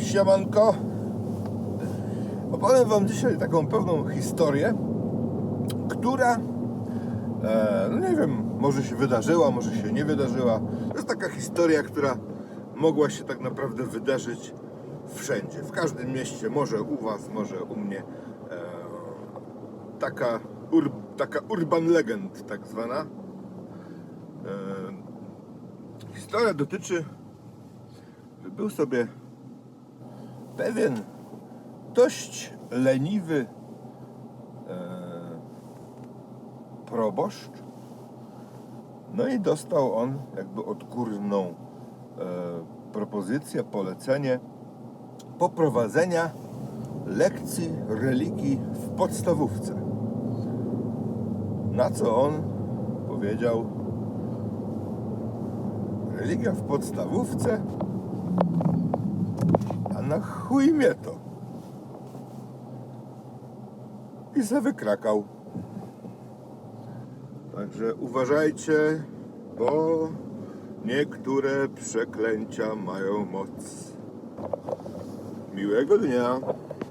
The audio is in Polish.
Siemanko. Opowiem Wam dzisiaj taką pewną historię, która, e, no nie wiem, może się wydarzyła, może się nie wydarzyła. To jest taka historia, która mogła się tak naprawdę wydarzyć wszędzie, w każdym mieście, może u Was, może u mnie. E, taka, ur, taka urban legend tak zwana. E, historia dotyczy, był sobie pewien dość leniwy e, proboszcz. No i dostał on jakby odgórną e, propozycję, polecenie poprowadzenia lekcji religii w podstawówce. Na co on powiedział: Religia w podstawówce? Na chuj mnie to. I se wykrakał. Także uważajcie, bo niektóre przeklęcia mają moc. Miłego dnia.